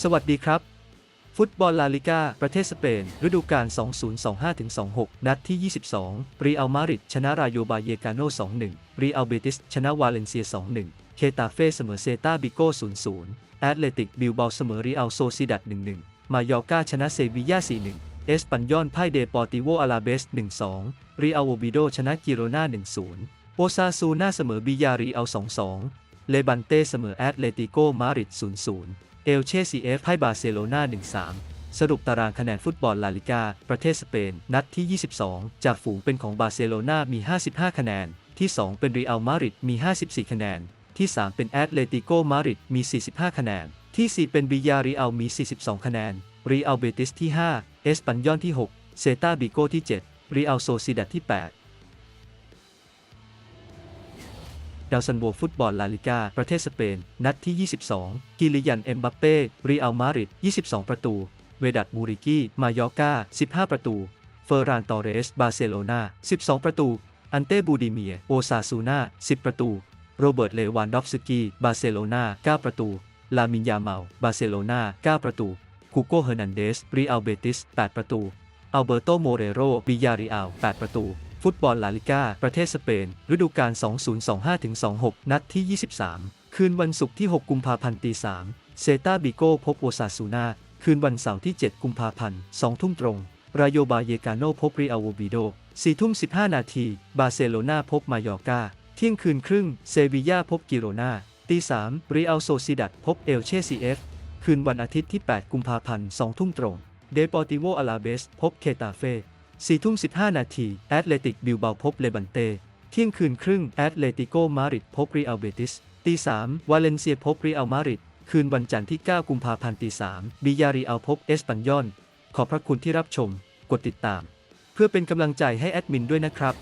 สวัสดีครับ ฟุตบอลลาลิกาประเทศสเปน ฤดูกาล 2025-26 นัดที่ 22 รีอัลมาดริดชนะรายโยบาเยกาโน 2-1 รีอัลเบติส ชนะวาเลนเซีย 2-1 เคตาเฟ่เสมอเซตาบิโก้ 0-0 แอตเลติกบิลเบาเสมอรีอัลโซซิดัด 1-1 มายอร์กาชนะเซบียา4-1เอสปันยอนพ่ายเดปอร์ติโวอาลาเบส 1-2 รีอัลโวบิโดชนะกิโรนา1-0โอซาซูน่าเสมอบิยารีอัล2-2 เลบันเต้เสมอแอตเลติโกมาดริด 0-0 เอลเชซีเอฟให้บาร์เซโลนา1-3 สรุปตารางคะแนนฟุตบอลลาลิกา ประเทศสเปน นัดที่ 22 จากฝูงเป็นของบาร์เซโลนามี 55 คะแนน ที่ 2 เป็นรีอัลมาดริดมี 54 คะแนน ที่ 3 เป็นแอตเลติโกมาดริดมี 45 คะแนน ที่ 4 เป็นบิยารีอัลมี 42 คะแนน รีอัลเบติสที่ 5 เอสปันยอนที่ 6 เซตาบิโกที่ 7 รีอัลโซซิดัดที่ 8 ดาวซันโวฟุตบอลลาลิกา ประเทศสเปน นัดที่ 22 กิลิยัน เอ็มบัปเป้ รีอัลมาดริด 22 ประตู เวดัตมูริกี้ มายอร์กา15 ประตู เฟอร์ราน ตอเรส บาร์เซโลนา 12 ประตู อันเต้ บูดิเมีย โอซาซูนา 10 ประตู โรเบิร์ต เลวานดอฟสกี้บาร์เซโลนา9ประตู ลามินยาเมา บาร์เซโลนา9ประตู คูโกเฮอร์นันเดส รีอัลเบติส 8 ประตูอัลเบิร์โต โมเรโร บิยาริอัล 8 ประตู ฟุตบอลลาลิก้า ประเทศสเปน ฤดูกาล 2025-26 นัดที่ 23 คืนวันศุกร์ที่ 6 กุมภาพันธ์ตี3เซตาบิโก้พบโอซาซูนาคืนวันเสาร์ที่ 7 กุมภาพันธ์ 2 ทุ่มตรง รายโยบาเยกาโนพบรีอัลโวบิโด 4 ทุ่ม 15 นาที บาร์เซโลนาพบมายอร์กา เที่ยงคืนครึ่ง เซบียาพบกิโรนาตี3รีอัลโซซิดัดพบเอลเชซีเอฟ คืนวันอาทิตย์ที่ 8 กุมภาพันธ์ 2 ทุ่มตรง เดปอร์ติโวอาลาเบส พบเคตาเฟ่ 4ทุ่ม 15 นาทีแอตเลติกบิลเบาพบเลบันเต เที่ยงคืนครึ่งแอตเลติโกมาริดพบรีอัลเบติส ตี3วาเลนเซียพบรีอัลมาริดคืนวันจันทร์ที่ 9 กุมภาพันธ์ตี3บิยารีอัลพบเอสปันยอน ขอบพระคุณที่รับชม กดติดตาม เพื่อเป็นกำลังใจให้แอดมินด้วยนะครับ